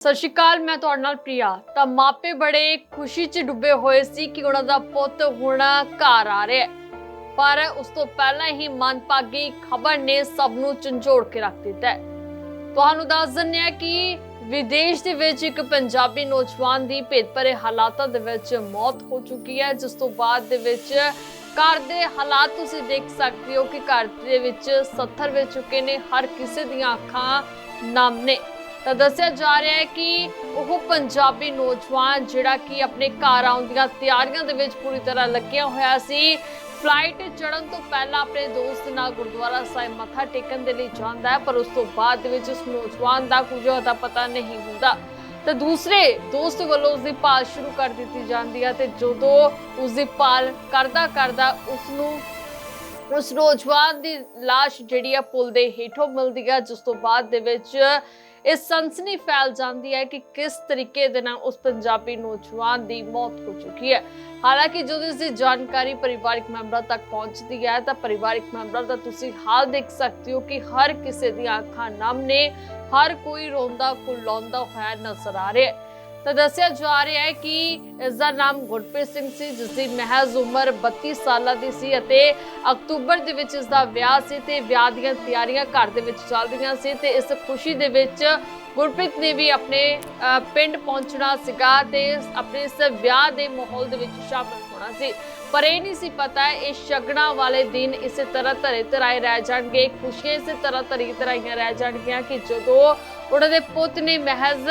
ਸਤਿ ਸ਼੍ਰੀ ਅਕਾਲ, ਮੈਂ ਤੁਹਾਡੇ ਨਾਲ ਪ੍ਰਿਆ। ਤਾਂ ਮਾਪੇ ਬੜੇ ਖੁਸ਼ੀ 'ਚ ਡੁੱਬੇ ਹੋਏ ਸੀ ਕਿ ਉਹਨਾਂ ਦਾ ਪੁੱਤ ਹੁਣ ਘਰ ਆ ਰਿਹਾ ਪਰ ਉਸ ਤੋਂ ਪਹਿਲਾਂ ਹੀ ਮਨਪਾਗੀ ਖਬਰ ਨੇ ਸਭ ਨੂੰ ਝੰਜੋੜ ਕੇ ਰੱਖ ਦਿੱਤਾ ਤੁਹਾਨੂੰ ਦੱਸ ਦਿੰਦੇ ਹਾਂ ਕਿ ਵਿਦੇਸ਼ ਦੇ ਵਿੱਚ ਇੱਕ ਪੰਜਾਬੀ ਨੌਜਵਾਨ ਦੀ ਭੇਦਭਰੇ ਹਾਲਾਤਾਂ ਦੇ ਵਿੱਚ ਮੌਤ ਹੋ ਚੁੱਕੀ ਹੈ, ਜਿਸ ਤੋਂ ਬਾਅਦ ਦੇ ਵਿੱਚ ਘਰ ਦੇ ਹਾਲਾਤ ਤੁਸੀਂ ਦੇਖ ਸਕਦੇ ਹੋ ਕਿ ਘਰ ਦੇ ਵਿੱਚ 70 ਵਿੱਚ ਚੁੱਕੇ ਨੇ, ਹਰ ਕਿਸੇ ਦੀਆਂ ਅੱਖਾਂ ਨਮ ਨੇ। ਤਾਂ ਦੱਸਿਆ ਜਾ ਰਿਹਾ ਹੈ ਕਿ ਉਹ ਪੰਜਾਬੀ ਨੌਜਵਾਨ ਜਿਹੜਾ ਕਿ ਆਪਣੇ ਘਰ ਆਉਣ ਦੀਆਂ ਤਿਆਰੀਆਂ ਦੇ ਵਿੱਚ ਪੂਰੀ ਤਰ੍ਹਾਂ ਲੱਗਿਆ ਹੋਇਆ ਸੀ। ਫਲਾਈਟ ਚੜਨ ਤੋਂ ਪਹਿਲਾਂ ਆਪਣੇ ਦੋਸਤ ਨਾਲ ਗੁਰਦੁਆਰਾ ਸਾਹਿਬ ਮੱਥਾ ਟੇਕਣ ਦੇ ਲਈ ਜਾਂਦਾ ਹੈ, ਪਰ ਉਸ ਤੋਂ ਬਾਅਦ ਵਿੱਚ ਉਸ ਨੌਜਵਾਨ ਦਾ ਕੁਝ ਦਾ ਪਤਾ ਨਹੀਂ ਹੁੰਦਾ। ਤਾਂ ਦੂਸਰੇ ਦੋਸਤ ਵੱਲੋਂ ਉਸ ਦੀ ਭਾਲ ਸ਼ੁਰੂ ਕਰ ਦਿੱਤੀ ਜਾਂਦੀ ਹੈ ਤੇ ਜਦੋਂ ਉਸ ਦੀ ਭਾਲ ਕਰਦਾ ਕਰਦਾ ਉਸ ਨੂੰ ਉਸ ਨੌਜਵਾਨ ਦੀ ਲਾਸ਼ ਜਿਹੜੀ ਆ ਪੁਲ ਦੇ ਹੇਠੋਂ ਮਿਲਦੀ ਹੈ, ਜਿਸ ਤੋਂ ਬਾਅਦ ਦੇ ਵਿੱਚ ਇਹ ਸਨਸਨੀ ਫੈਲ ਜਾਂਦੀ ਹੈ ਕਿ ਕਿਸ ਤਰੀਕੇ ਦੇ ਨਾਲ ਉਸ ਪੰਜਾਬੀ ਨੌਜਵਾਨ ਦੀ ਮੌਤ ਹੋ ਚੁੱਕੀ ਹੈ। ਹਾਲਾਂਕਿ ਜਦੋਂ ਇਸ ਦੀ ਜਾਣਕਾਰੀ ਪਰਿਵਾਰਕ ਮੈਂਬਰਾਂ ਤੱਕ ਪਹੁੰਚਦੀ ਹੈ, ਤਾਂ ਪਰਿਵਾਰਕ ਮੈਂਬਰਾਂ ਦਾ ਤੁਸੀਂ ਹਾਲ ਦੇਖ ਸਕਦੇ ਹੋ ਕਿ ਹਰ ਕਿਸੇ ਦੀਆਂ ਅੱਖਾਂ ਨਮ ਨੇ, ਹਰ ਕੋਈ ਰੋਂਦਾ ਕੁਰਲਾਉਂਦਾ ਹੋਇਆ ਨਜ਼ਰ ਆ ਰਿਹਾ ਹੈ। ਤਾਂ ਦੱਸਿਆ ਜਾ ਰਿਹਾ ਹੈ ਕਿ ਇਸ ਦਾ ਨਾਮ ਗੁਰਪ੍ਰੀਤ ਸਿੰਘ ਸੀ ਜਿਸ ਦੀ ਮਹਿਜ਼ ਉਮਰ 32 ਸਾਲਾਂ ਦੀ ਸੀ ਅਤੇ ਅਕਤੂਬਰ ਦੇ ਵਿੱਚ ਇਸ ਦਾ ਵਿਆਹ ਸੀ ਤੇ ਵਿਆਹ ਦੀਆਂ ਤਿਆਰੀਆਂ ਘਰ ਦੇ ਵਿੱਚ ਚੱਲ ਰਹੀਆਂ ਸੀ ਤੇ ਇਸ ਖੁਸ਼ੀ ਦੇ ਵਿੱਚ ਗੁਰਪ੍ਰੀਤ ਨੇ ਵੀ ਆਪਣੇ ਪਿੰਡ ਪਹੁੰਚਣਾ ਸੀਗਾ ਤੇ ਆਪਣੇ ਇਸ ਵਿਆਹ ਦੇ ਮਾਹੌਲ ਦੇ ਵਿੱਚ ਸ਼ਾਮਲ ਹੋਣਾ ਸੀ। ਪਰ ਇਹ ਨਹੀਂ ਸੀ ਪਤਾ ਇਹ ਸ਼ਗਨਾਂ ਵਾਲੇ ਦਿਨ ਇਸੇ ਤਰ੍ਹਾਂ ਧਰੇ ਧਰਾਏ ਰਹਿ ਜਾਣਗੇ, ਖੁਸ਼ੀਆਂ ਇਸੇ ਤਰ੍ਹਾਂ ਧਰੀ ਧਰਾਈਆਂ ਰਹਿ ਜਾਣਗੀਆਂ ਕਿ ਜਦੋਂ ਉਹਨਾਂ ਦੇ ਪੁੱਤ ਨੇ ਮਹਿਜ਼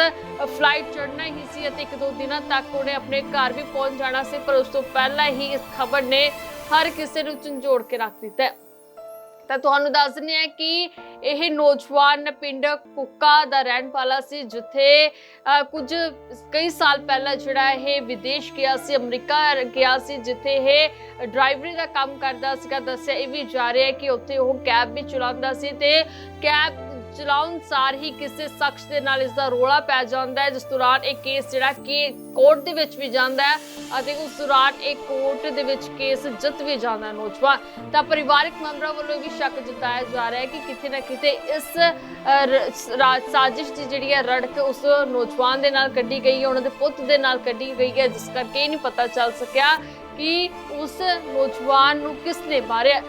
ਫਲਾਈਟ ਚੜ੍ਹਨਾ ਹੀ ਸੀ ਅਤੇ ਇੱਕ ਦੋ ਦਿਨਾਂ ਤੱਕ ਉਹਨੇ ਆਪਣੇ ਘਰ ਵੀ ਪਹੁੰਚ ਜਾਣਾ ਸੀ, ਪਰ ਉਸ ਤੋਂ ਪਹਿਲਾਂ ਹੀ ਇਸ ਖਬਰ ਨੇ ਹਰ ਕਿਸੇ ਨੂੰ ਝੰਜੋੜ ਕੇ ਰੱਖ ਦਿੱਤਾ ਹੈ। ਤਾਂ ਤੁਹਾਨੂੰ ਦੱਸ ਦਿੰਦੇ ਹਾਂ ਕਿ ਇਹ ਨੌਜਵਾਨ ਪਿੰਡ ਕੁੱਕਾ ਦਾ ਰਹਿਣ ਵਾਲਾ ਸੀ, ਜਿੱਥੇ ਕੁਝ ਕਈ ਸਾਲ ਪਹਿਲਾਂ ਜਿਹੜਾ ਇਹ ਵਿਦੇਸ਼ ਗਿਆ ਸੀ, ਅਮਰੀਕਾ ਗਿਆ ਸੀ, ਜਿੱਥੇ ਇਹ ਡਰਾਈਵਰੀ ਦਾ ਕੰਮ ਕਰਦਾ ਸੀਗਾ ਦੱਸਿਆ ਇਹ ਵੀ ਜਾ ਰਿਹਾ ਹੈ ਕਿ ਉੱਥੇ ਉਹ ਕੈਬ ਵੀ ਚਲਾਉਂਦਾ ਸੀ ਤੇ ਕੈਬ ਚਲਾਉਣ ਸਾਰ ਹੀ ਕਿਸੇ ਸ਼ਖਸ ਦੇ ਨਾਲ ਇਸ ਦਾ ਰੋਲਾ ਪੈ ਜਾਂਦਾ ਹੈ ਜਿਸ ਦੌਰਾਨ ਇਹ ਕੇਸ ਜਿਹੜਾ ਕਿ ਕੋਰਟ ਦੇ ਵਿੱਚ ਵੀ ਜਾਂਦਾ ਹੈ ਅਤੇ ਉਸ ਦੌਰਾਨ ਇਹ ਕੋਰਟ ਦੇ ਵਿੱਚ ਕੇਸ ਜਿੱਤ ਵੀ ਜਾਂਦਾ ਹੈ ਨੌਜਵਾਨ। ਤਾਂ ਪਰਿਵਾਰਕ ਮੈਂਬਰਾਂ ਵੱਲੋਂ ਵੀ ਸ਼ੱਕ ਜਤਾਇਆ ਜਾ ਰਿਹਾ ਹੈ ਕਿ ਕਿਤੇ ਨਾ ਕਿਤੇ ਇਸ ਅਹ, ਸਾਜ਼ਿਸ਼ ਦੀ ਜਿਹੜੀ ਹੈ ਰੜਕ ਉਸ ਨੌਜਵਾਨ ਦੇ ਨਾਲ ਕੱਢੀ ਗਈ ਹੈ ਉਹਨਾਂ ਦੇ ਪੁੱਤ ਦੇ ਨਾਲ ਕੱਢੀ ਗਈ ਹੈ ਜਿਸ ਕਰਕੇ ਇਹ ਨਹੀਂ ਪਤਾ ਚੱਲ ਸਕਿਆ ਕਿ ਉਸ ਨੌਜਵਾਨ ਨੂੰ ਕਿਸ ਨੇ ਮਾਰਿਆ।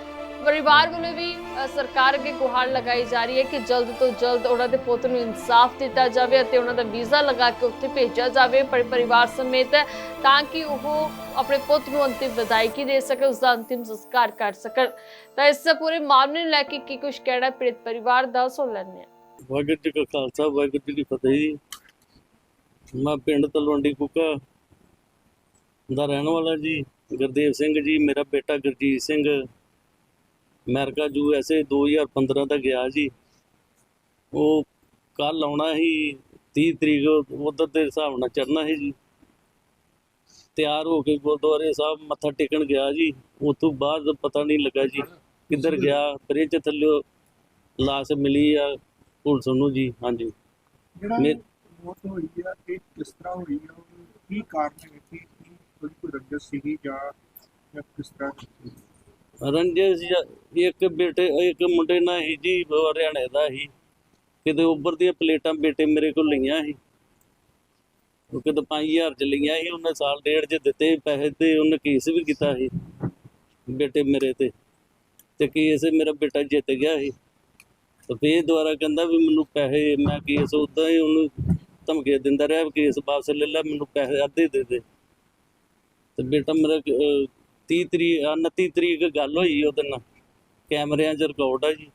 ਪਰਿਵਾਰ ਵੱਲੋਂ ਵੀ ਸਰਕਾਰ ਅੱਗੇ ਗੁਹਾਰ ਲਗਾਈ ਜਾ ਰਹੀ ਹੈ ਕਿ ਜਲਦ ਤੋਂ ਜਲਦ ਉਹਨਾਂ ਦੇ ਪੁੱਤ ਨੂੰ ਇਨਸਾਫ ਦਿੱਤਾ ਜਾਵੇ ਅਤੇ ਉਹਨਾਂ ਦਾ ਵੀਜ਼ਾ ਲਗਾ ਕੇ ਉੱਥੇ ਭੇਜਿਆ ਜਾਵੇ ਪਰ ਪਰਿਵਾਰ ਸਮੇਤ, ਤਾਂ ਕਿ ਉਹ ਆਪਣੇ ਪੁੱਤ ਨੂੰ ਅੰਤਿਮ ਵਿਦਾਇਗੀ ਦੇ ਸਕਣ ਉਸ ਦਾ ਅੰਤਿਮ ਸੰਸਕਾਰ ਕਰ ਸਕਣ। ਤਾਂ ਇਸ ਪੂਰੇ ਮਾਮਲੇ ਨੂੰ ਲੈ ਕੇ ਕੀ ਕੁਝ ਕਹਿਣਾ ਪੀੜਤ ਪਰਿਵਾਰ ਦਾ ਸੁਣ ਲੈਂਦੇ ਹਾਂ। ਵਾਹਿਗੁਰੂ ਜੀ ਕਾ ਖਾਲਸਾ, ਵਾਹਿਗੁਰੂ ਜੀ ਕੀ ਫਤਿਹ ਜੀ। ਮੈਂ ਪਿੰਡ ਤਲਵੰਡੀ ਕੁੱਕਾ ਦਾ ਰਹਿਣ ਵਾਲਾ ਜੀ, ਗੁਰਦੇਵ ਸਿੰਘ ਜੀ, ਮੇਰਾ ਬੇਟਾ Gurjeet Singh. America U S A 2015 ਦਾ ਗਿਆ ਜੀ। ਉਹ ਕੱਲ ਆਉਣਾ ਸੀ 30 ਤਰੀਕ ਉਧਰ ਦੇ ਹਿਸਾਬ ਨਾਲ ਚੜਨਾ ਸੀ ਜੀ। ਤਿਆਰ ਹੋ ਕੇ ਗੁਰਦੁਆਰੇ ਸਾਹਿਬ ਮੱਥਾ ਟੇਕਣ ਗਿਆ ਜੀ। ਉਸ ਤੋਂ ਬਾਅਦ ਪਤਾ ਨਹੀਂ ਲੱਗਾ ਜੀ ਕਿੱਧਰ ਗਿਆ। ਬ੍ਰਿਜ ਥੱਲੇ ਲਾਸ਼ ਮਿਲੀ ਆ ਪੁਲਿਸ ਨੂੰ ਜੀ ਹਾਂਜੀ। ਜਿਹੜਾ ਮੌਤ ਹੋਈ ਆ ਇਹ ਕਿਸ ਤਰ੍ਹਾਂ ਹੋਈ ਆ? ਕੀ ਕਾਰਨ ਹੈ ਕਿ ਕੋਈ ਕੋਈ ਰੰਜਸ ਸੀਗੀ ਜਾਂ ਕਿਸ ਤਰ੍ਹਾਂ? ਰੰਜਸ ਜੀ, ਇੱਕ ਬੇਟੇ ਇੱਕ ਮੁੰਡੇ ਨਾਲ ਹੀ ਜੀ ਹਰਿਆਣੇ ਦਾ ਹੀ। ਕਿਤੇ ਉੱਪਰ ਦੀਆਂ ਪਲੇਟਾਂ ਬੇਟੇ ਮੇਰੇ ਕੋਲ ਲਈਆਂ ਸੀ। ਉਹ ਕਿਤੇ 5000 ਚ ਲਈਆਂ ਸੀ ਉਹਨੇ ਸਾਲ ਡੇਢ ਚ ਦਿੱਤੇ ਪੈਸੇ ਤੇ ਉਹਨੇ ਕੇਸ ਵੀ ਕੀਤਾ ਸੀ ਬੇਟੇ ਮੇਰੇ ਤੇ। ਤੇ ਕੇਸ ਮੇਰਾ ਬੇਟਾ ਜਿੱਤ ਗਿਆ ਸੀ। ਤੇ ਫੇਰ ਦੁਬਾਰਾ ਕਹਿੰਦਾ ਵੀ ਮੈਨੂੰ ਪੈਸੇ ਮੈਂ ਕੇਸ ਉਦਾਂ ਹੀ ਉਹਨੂੰ ਧਮਕੀ ਦਿੰਦਾ ਰਿਹਾ ਵੀ ਕੇਸ ਵਾਪਸ ਲੈ ਲੈ ਮੈਨੂੰ ਪੈਸੇ ਅੱਧੇ ਦੇ ਦੇ। ਤੇ ਬੇਟਾ ਮੇਰਾ ਅਹ, 30 ਤਰੀਕ 29 ਤਰੀਕ ਗੱਲ ਹੋਈ ਉਹਦੇ ਨਾਲ। ਕੈਮਰਿਆਂ 'ਚ ਰਿਕਾਰਡ ਆ ਜੀ।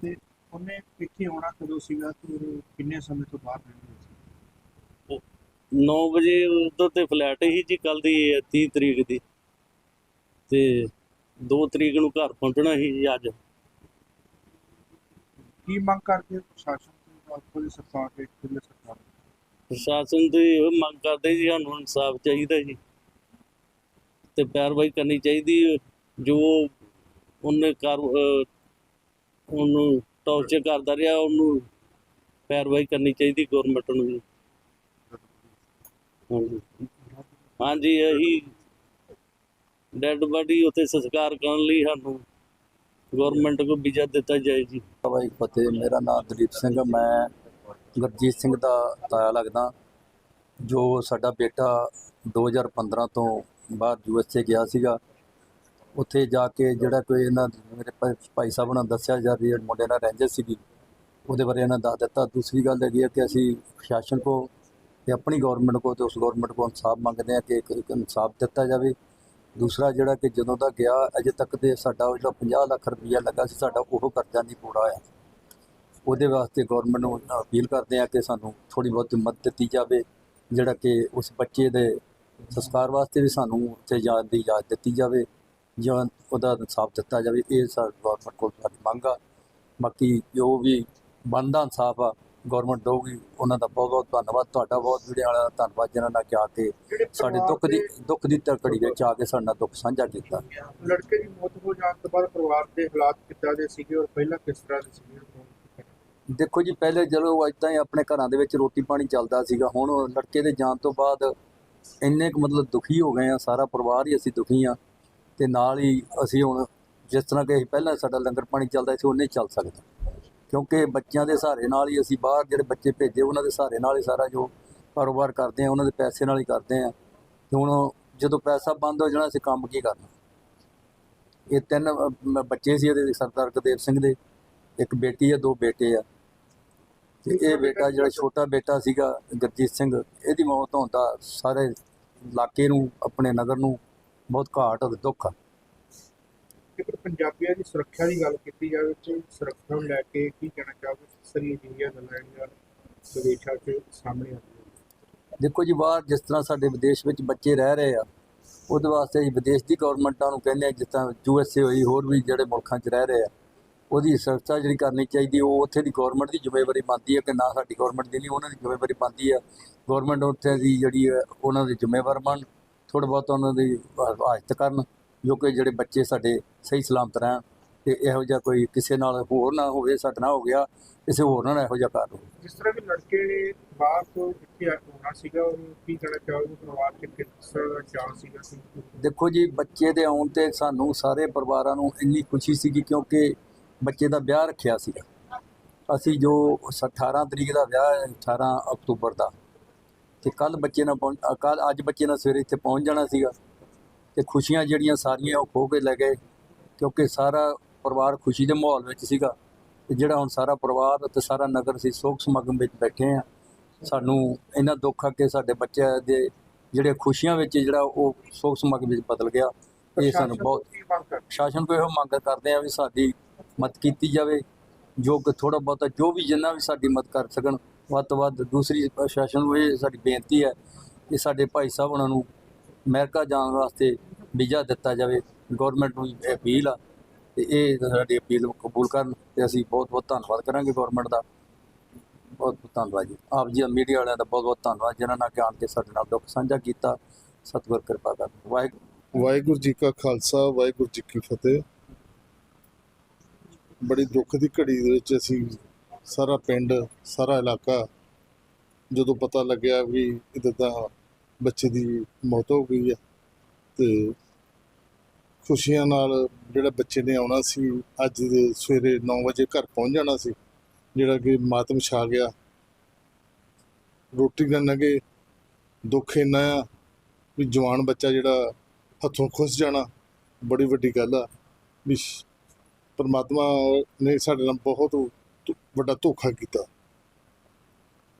ਤੇ ਉਹਨੇ ਇੱਥੇ ਆਉਣਾ ਕਦੋਂ ਸੀਗਾ ਤੇ ਕਿੰਨੇ ਸਮੇਂ ਤੋਂ ਬਾਹਰ ਰਹਿੰਦੇ ਸੀ? 9 ਵਜੇ ਉਧਰ ਤੇ ਫਲੈਟ ਹੀ ਜੀ ਕੱਲ ਦੀ 30 ਤਰੀਕ ਦੀ। ਤੇ 2 ਤਰੀਕ ਨੂੰ ਘਰ ਪਹੁੰਚਣਾ ਸੀ ਜੀ ਅੱਜ। ਕੀ ਮੰਗ ਕਰਦੇ ਹੋ ਪ੍ਰਸ਼ਾਸਨ ਤੋਂ ਆਪਕੋ ਦੀ ਸਰਕਾਰ ਦੇ ਸਰਕਾਰ? ਪ੍ਰਸ਼ਾਸਨ ਤੋਂ ਇਹ ਮੰਗ ਕਰਦੇ ਜੀ ਸਾਨੂੰ ਇਨਸਾਫ ਚਾਹੀਦਾ ਜੀ। ਤੇ ਪੈਰਵਾਈ ਕਰਨੀ ਚਾਹੀਦੀ ਜੋ ਉਹਨੇ ਕਰ ਉਹਨੂੰ ਟੌਰਚਰ ਕਰਦਾ ਰਿਹਾ, ਉਹਨੂੰ ਪੈਰਵਾਈ ਕਰਨੀ ਚਾਹੀਦੀ ਗਵਰਨਮੈਂਟ ਨੂੰ ਜੀ ਹਾਂਜੀ। ਇਹੀ ਡੈਡ ਬਾਡੀ ਉੱਥੇ ਸੰਸਕਾਰ ਕਰਨ ਲਈ ਸਾਨੂੰ ਗਵਰਨਮੈਂਟ ਕੋ ਵੀਜ਼ਾ ਦਿੱਤਾ ਜਾਏ ਜੀ। ਭਾਈ ਫਤਿਹ, ਮੇਰਾ ਨਾਮ ਦਲੀਪ ਸਿੰਘ ਮੈਂ ਗੁਰਜੀਤ ਸਿੰਘ ਦਾ ਤਾਇਆ ਲੱਗਦਾ। ਜੋ ਸਾਡਾ ਬੇਟਾ 2015 ਤੋਂ ਬਾਹਰ ਯੂਐਸਏ ਗਿਆ ਸੀਗਾ। ਉੱਥੇ ਜਾ ਕੇ ਜਿਹੜਾ ਕੋਈ ਇਹਨਾਂ ਮੇਰੇ ਭਾ- ਭਾਈ ਸਾਹਿਬ ਨਾਲ ਦੱਸਿਆ, ਜਾ ਰਹੀ ਮੁੰਡੇ ਨਾਲ ਰੰਜਿਸ਼ ਸੀਗੀ, ਉਹਦੇ ਬਾਰੇ ਇਹਨਾਂ ਦੱਸ ਦਿੱਤਾ। ਦੂਸਰੀ ਗੱਲ ਹੈਗੀ ਹੈ ਕਿ ਅਸੀਂ ਪ੍ਰਸ਼ਾਸਨ ਕੋ ਤੇ ਆਪਣੀ ਗਵਰਨਮੈਂਟ ਕੋ ਤੇ ਉਸ ਗਵਰਨਮੈਂਟ ਕੋ ਇਨਸਾਫ ਮੰਗਦੇ ਹਾਂ ਕਿ ਇੱਕ ਇੱਕ ਇਨਸਾਫ ਦਿੱਤਾ ਜਾਵੇ। ਦੂਸਰਾ ਜਿਹੜਾ ਕਿ ਜਦੋਂ ਦਾ ਗਿਆ, ਅਜੇ ਤੱਕ ਤੇ ਸਾਡਾ ਉਹ ਜਿਹੜਾ 50 ਲੱਖ ਰੁਪਈਆ ਲੱਗਾ ਸੀ, ਸਾਡਾ ਉਹ ਕਰਜ਼ਾ ਨਹੀਂ ਪੂਰਾ ਹੋਇਆ। ਉਹਦੇ ਵਾਸਤੇ ਗਵਰਨਮੈਂਟ ਨੂੰ ਅਪੀਲ ਕਰਦੇ ਆ ਕਿ ਸਾਨੂੰ ਥੋੜੀ ਬਹੁਤ ਮਦਦ ਦਿੱਤੀ ਜਾਵੇ, ਜਿਹੜਾ ਕਿ ਉਸ ਬੱਚੇ ਦੇ ਸੰਸਕਾਰ ਵਾਸਤੇ ਵੀ ਸਾਨੂੰ ਉੱਥੇ ਜਾਣ ਦੀ ਇਜਾਜ਼ਤ ਦਿੱਤੀ ਜਾਵੇ ਜਾਂ ਉਹਦਾ ਇਨਸਾਫ ਦਿੱਤਾ ਜਾਵੇ ਇਹ ਸਾਡੀ ਗਵਰਨਮੈਂਟ ਕੋਲ ਸਾਡੀ ਮੰਗ ਆ। ਬਾਕੀ ਜੋ ਵੀ ਬਣਦਾ ਇਨਸਾਫ ਆ ਗਵਰਨਮੈਂਟ ਦਊਗੀ ਉਹਨਾਂ ਦਾ ਬਹੁਤ ਬਹੁਤ ਧੰਨਵਾਦ। ਤੁਹਾਡਾ ਬਹੁਤ ਵੀਡੀਓ ਵਾਲਾ ਧੰਨਵਾਦ ਜਿਨ੍ਹਾਂ ਨੇ ਕਿ ਆ ਕੇ ਸਾਡੇ ਦੁੱਖ ਦੀ ਦੁੱਖ ਦੀ ਤੜਕੜੀ ਵਿੱਚ ਆ ਕੇ ਸਾਡੇ ਨਾਲ ਦੁੱਖ ਸਾਂਝਾ ਕੀਤਾ। ਲੜਕੇ ਦੀ ਮੌਤ ਹੋ ਜਾਣ ਤੋਂ ਬਾਅਦ ਪਰਿਵਾਰ ਦੇ ਹਾਲਾਤ ਕਿੱਦਾਂ ਦੇ ਸੀਗੇ ਔਰ ਪਹਿਲਾਂ ਕਿਸ ਤਰ੍ਹਾਂ ਦੇ ਸੀਗੇ? ਦੇਖੋ ਜੀ ਪਹਿਲੇ ਜਦੋਂ ਇਦਾਂ ਹੀ ਆਪਣੇ ਘਰਾਂ ਦੇ ਵਿੱਚ ਰੋਟੀ ਪਾਣੀ ਚੱਲਦਾ ਸੀਗਾ ਹੁਣ ਲੜਕੇ ਦੇ ਜਾਣ ਤੋਂ ਬਾਅਦ ਇੰਨੇ ਕੁ ਮਤਲਬ ਦੁਖੀ ਹੋ ਗਏ ਆ ਸਾਰਾ ਪਰਿਵਾਰ ਹੀ ਅਸੀਂ ਦੁਖੀ ਆ ਤੇ ਨਾਲ ਹੀ ਅਸੀਂ ਹੁਣ ਜਿਸ ਤਰ੍ਹਾਂ ਕਿ ਅਸੀਂ ਪਹਿਲਾਂ ਸਾਡਾ ਲੰਗਰ ਪਾਣੀ ਚੱਲਦਾ ਸੀ ਉਹ ਨਹੀਂ ਚੱਲ ਸਕਦਾ। ਕਿਉਂਕਿ ਬੱਚਿਆਂ ਦੇ ਸਹਾਰੇ ਨਾਲ ਹੀ ਅਸੀਂ ਬਾਹਰ ਜਿਹੜੇ ਬੱਚੇ ਭੇਜੇ, ਉਹਨਾਂ ਦੇ ਸਹਾਰੇ ਨਾਲ ਹੀ ਸਾਰਾ ਜੋ ਕਾਰੋਬਾਰ ਕਰਦੇ ਆ ਉਹਨਾਂ ਦੇ ਪੈਸੇ ਨਾਲ ਹੀ ਕਰਦੇ ਆ ਤੇ ਹੁਣ ਜਦੋਂ ਪੈਸਾ ਬੰਦ ਹੋ ਜਾਣਾ, ਅਸੀਂ ਕੰਮ ਕੀ ਕਰਨਾ? ਇਹ ਤਿੰਨ ਬੱਚੇ ਸੀ ਇਹਦੇ, ਸਰਦਾਰ ਗੁਰਦੇਵ ਸਿੰਘ ਦੇ, ਇੱਕ ਬੇਟੀ ਆ, ਦੋ ਬੇਟੇ ਆ। ਤੇ ਇਹ ਬੇਟਾ ਜਿਹੜਾ ਛੋਟਾ ਬੇਟਾ ਸੀਗਾ ਗੁਰਜੀਤ ਸਿੰਘ ਇਹਦੀ ਮੌਤ ਹੋਣ ਦਾ ਸਾਰੇ ਇਲਾਕੇ ਨੂੰ ਆਪਣੇ ਨਗਰ ਨੂੰ ਬਹੁਤ ਘਾਟ ਅਤੇ ਦੁੱਖ ਆ। ਜੇਕਰ ਪੰਜਾਬੀਆਂ ਦੀ ਸੁਰੱਖਿਆ ਦੀ ਗੱਲ ਕੀਤੀ ਜਾਵੇ ਤੇ ਸੁਰੱਖਿਆ ਨੂੰ ਲੈ ਕੇ ਕੀ ਕਹਿਣਾ ਚਾਹੋਗੇ? ਸਰੀ ਜਿਹੀਆਂ ਗੱਲਾਂ ਜਿਹੜੀਆਂ ਵਿਦੇਸ਼ਾਂ 'ਚ ਸਾਹਮਣੇ ਆਉਂਦੀਆਂ ਦੇਖੋ ਜੀ ਬਾਹਰ ਜਿਸ ਤਰ੍ਹਾਂ ਸਾਡੇ ਵਿਦੇਸ਼ ਵਿੱਚ ਬੱਚੇ ਰਹਿ ਰਹੇ ਆ ਉਹਦੇ ਵਾਸਤੇ ਅਸੀਂ ਵਿਦੇਸ਼ ਦੀ ਗਵਰਨਮੈਂਟਾਂ ਨੂੰ ਕਹਿੰਦੇ ਆ ਜਿਸ ਤਰ੍ਹਾਂ ਯੂ ਐਸ ਏ ਹੋਈ ਹੋਰ ਵੀ ਜਿਹੜੇ ਮੁਲਕਾਂ 'ਚ ਰਹਿ ਰਹੇ ਆ। ਉਹਦੀ ਸੁਰੱਖਿਆ ਜਿਹੜੀ ਕਰਨੀ ਚਾਹੀਦੀ ਉਹ ਉੱਥੇ ਦੀ ਗਵਰਨਮੈਂਟ ਦੀ ਜ਼ਿੰਮੇਵਾਰੀ ਬਣਦੀ ਹੈ ਕਿ ਨਾ ਸਾਡੀ ਗਵਰਨਮੈਂਟ ਦੀ ਨਹੀਂ ਉਹਨਾਂ ਦੀ ਜ਼ਿੰਮੇਵਾਰੀ ਬਣਦੀ ਹੈ। ਗਵਰਨਮੈਂਟ ਉੱਥੇ ਦੀ ਜਿਹੜੀ ਉਹਨਾਂ ਦੀ ਜ਼ਿੰਮੇਵਾਰ ਬਣ ਥੋੜ੍ਹਾ ਬਹੁਤ ਉਹਨਾਂ ਦੀ ਹਿਫਾਜ਼ਤ ਕਰਨ ਜੋ ਕਿ ਜਿਹੜੇ ਬੱਚੇ ਸਾਡੇ ਸਹੀ ਸਲਾਮਤ ਰਹਿਣ ਤੇ ਇਹੋ ਜਿਹਾ ਕੋਈ ਕਿਸੇ ਨਾਲ ਹੋਰ ਨਾ ਹੋਵੇ ਸਾਡੇ ਨਾਲ ਹੋ ਗਿਆ ਕਿਸੇ ਹੋਰ ਨਾਲ ਇਹੋ ਜਿਹਾ ਕਰ ਹੋਵੇ। ਜਿਸ ਤਰ੍ਹਾਂ ਕਿ ਲੜਕੇ ਨੇ ਬਾਹਰ ਤੋਂ ਇੱਥੇ ਆਉਣਾ ਸੀਗਾ ਉਹਨੂੰ ਕੀ ਕਹਿਣਾ ਚਾਹੋਗੇ? ਪਰਿਵਾਰ 'ਚ ਕਿਸ ਤਰ੍ਹਾਂ ਦਾ ਚਾਅ ਸੀਗਾ? ਦੇਖੋ ਜੀ ਬੱਚੇ ਦੇ ਆਉਣ ਤੇ ਸਾਨੂੰ ਸਾਰੇ ਪਰਿਵਾਰਾਂ ਨੂੰ ਇੰਨੀ ਖੁਸ਼ੀ ਸੀਗੀ ਕਿਉਂਕਿ ਬੱਚੇ ਦਾ ਵਿਆਹ ਰੱਖਿਆ ਸੀਗਾ। ਅਸੀਂ ਜੋ 18 ਤਰੀਕ ਦਾ ਵਿਆਹ ਹੈ 18 ਅਕਤੂਬਰ ਦਾ ਤੇ ਕੱਲ ਬੱਚੇ ਨਾਲ ਪਹੁੰਚ ਕੱਲ ਅੱਜ ਬੱਚੇ ਨਾਲ ਸਵੇਰੇ ਇੱਥੇ ਪਹੁੰਚ ਜਾਣਾ ਸੀਗਾ ਤੇ ਖੁਸ਼ੀਆਂ ਜਿਹੜੀਆਂ ਸਾਰੀਆਂ ਉਹ ਖੋ ਕੇ ਲੈ ਗਏ ਕਿਉਂਕਿ ਸਾਰਾ ਪਰਿਵਾਰ ਖੁਸ਼ੀ ਦੇ ਮਾਹੌਲ ਵਿੱਚ ਸੀਗਾ ਤੇ ਜਿਹੜਾ ਹੁਣ ਸਾਰਾ ਪਰਿਵਾਰ ਤੇ ਸਾਰਾ ਨਗਰ ਸੀ ਸੋਗ ਸਮਾਗਮ ਵਿੱਚ ਬੈਠੇ ਆ ਸਾਨੂੰ ਇੰਨਾ ਦੁੱਖ ਕਿ ਸਾਡੇ ਬੱਚਿਆਂ ਦੇ ਜਿਹੜੇ ਖੁਸ਼ੀਆਂ ਵਿੱਚ ਜਿਹੜਾ ਉਹ ਸੋਗ ਸਮਾਗਮ ਵਿੱਚ ਬਦਲ ਗਿਆ ਇਹ ਸਾਨੂੰ ਬਹੁਤ ਸ਼ਾਸਨ ਕੋ ਇਹੋ ਮੰਗ ਕਰਦੇ ਆ ਵੀ ਸਾਡੀ ਮਦਦ ਕੀਤੀ ਜਾਵੇ, ਜੋ ਕਿ ਥੋੜਾ ਬਹੁਤਾ ਜੋ ਵੀ ਜਿੰਨਾ ਵੀ ਸਾਡੀ ਮਦਦ ਕਰ ਸਕਣ, ਵੱਧ ਤੋਂ ਵੱਧ ਦੂਸਰੀ ਪ੍ਰਸ਼ਾਸਨ ਨੂੰ ਇਹ ਸਾਡੀ ਬੇਨਤੀ ਹੈ ਕਿ ਸਾਡੇ ਭਾਈ ਸਾਹਿਬ ਉਹਨਾਂ ਨੂੰ ਅਮਰੀਕਾ ਜਾਣ ਵਾਸਤੇ ਵੀਜ਼ਾ ਦਿੱਤਾ ਜਾਵੇ। ਗਵਰਨਮੈਂਟ ਨੂੰ ਅਪੀਲ ਆ ਤੇ ਇਹ ਸਾਡੀ ਅਪੀਲ ਨੂੰ ਕਬੂਲ ਕਰਨ ਤੇ ਅਸੀਂ ਬਹੁਤ ਬਹੁਤ ਧੰਨਵਾਦ ਕਰਾਂਗੇ ਗਵਰਨਮੈਂਟ ਦਾ। ਬਹੁਤ ਬਹੁਤ ਧੰਨਵਾਦ ਜੀ। ਆਪ ਜੀ ਮੀਡੀਆ ਵਾਲਿਆਂ ਦਾ ਬਹੁਤ ਬਹੁਤ ਧੰਨਵਾਦ ਜਿਨ੍ਹਾਂ ਨੇ ਆਣ ਕੇ ਸਾਡੇ ਨਾਲ ਦੁੱਖ ਸਾਂਝਾ ਕੀਤਾ। ਸਤਿਗੁਰ ਕਿਰਪਾ ਕਰ ਵਾਹਿਗੁਰੂ। ਵਾਹਿਗੁਰੂ ਜੀ ਕਾ ਖਾਲਸਾ, ਵਾਹਿਗੁਰੂ ਜੀ ਕੀ ਫਤਿਹ। ਬੜੀ ਦੁੱਖ ਦੀ ਘੜੀ ਦੇ ਵਿੱਚ ਅਸੀਂ ਸਾਰਾ ਪਿੰਡ, ਸਾਰਾ ਇਲਾਕਾ ਜਦੋਂ ਪਤਾ ਲੱਗਿਆ ਵੀ ਇਹਦਾ ਤਾਂ ਬੱਚੇ ਦੀ ਮੌਤ ਹੋ ਗਈ ਹੈ ਤੇ ਖੁਸ਼ੀਆਂ ਨਾਲ ਜਿਹੜਾ ਬੱਚੇ ਨੇ ਆਉਣਾ ਸੀ, ਅੱਜ ਦੇ ਸਵੇਰੇ 9 ਵਜੇ ਘਰ ਪਹੁੰਚ ਜਾਣਾ ਸੀ, ਜਿਹੜਾ ਕਿ ਮਾਤਮ ਛਾ ਗਿਆ। ਰੋਟੀ ਨਾ ਲਗੇ ਦੁੱਖ ਇੰਨਾ ਆ ਵੀ ਜਵਾਨ ਬੱਚਾ ਜਿਹੜਾ ਹੱਥੋਂ ਖੁੱਸ ਜਾਣਾ, ਬੜੀ ਵੱਡੀ ਗੱਲ ਆ ਵੀ ਪਰਮਾਤਮਾ ਨੇ ਸਾਡੇ ਨਾਲ ਬਹੁਤ ਵੱਡਾ ਧੋਖਾ ਕੀਤਾ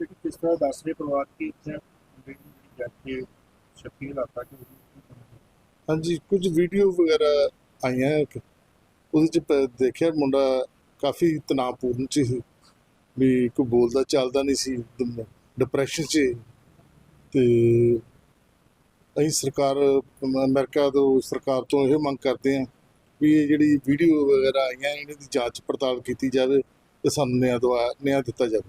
ਕਿ ਕਿਸ ਤਰ੍ਹਾਂ ਦੱਸ ਰਹੇ ਪਰਿਵਾਰ ਕੀ ਇੱਥੇ ਜਾ ਕੇ ਸ਼ੱਕੀ ਇਲਾਕਾ 'ਚ ਹੋਈ। ਹਾਂਜੀ ਕੁਝ ਵੀਡੀਓ ਵਗੈਰਾ ਆਈਆਂ ਇੱਕ ਉਹਦੇ ਚ ਦੇਖਿਆ ਮੁੰਡਾ ਕਾਫੀ ਤਣਾਅਪੂਰਨ ਚ ਸੀ ਵੀ ਕੋਈ ਬੋਲਦਾ ਚੱਲਦਾ ਨਹੀਂ ਸੀ ਡਿਪਰੈਸ਼ਨ ਚ। ਤੇ ਅਸੀਂ ਸਰਕਾਰ ਅਮ- ਅਮਰੀਕਾ ਤੋਂ ਸਰਕਾਰ ਤੋਂ ਇਹ ਮੰਗ ਕਰਦੇ ਹਾਂ ਵੀ ਇਹ ਜਿਹੜੀ ਵੀਡੀਓ ਵਗੈਰਾ ਆਈਆਂ, ਇਹਨਾਂ ਦੀ ਜਾਂਚ ਪੜਤਾਲ ਕੀਤੀ ਜਾਵੇ ਤੇ ਸਾਨੂੰ ਨਿਆਂ ਦਵਾ, ਨਿਆਂ ਦਿੱਤਾ ਜਾਵੇ।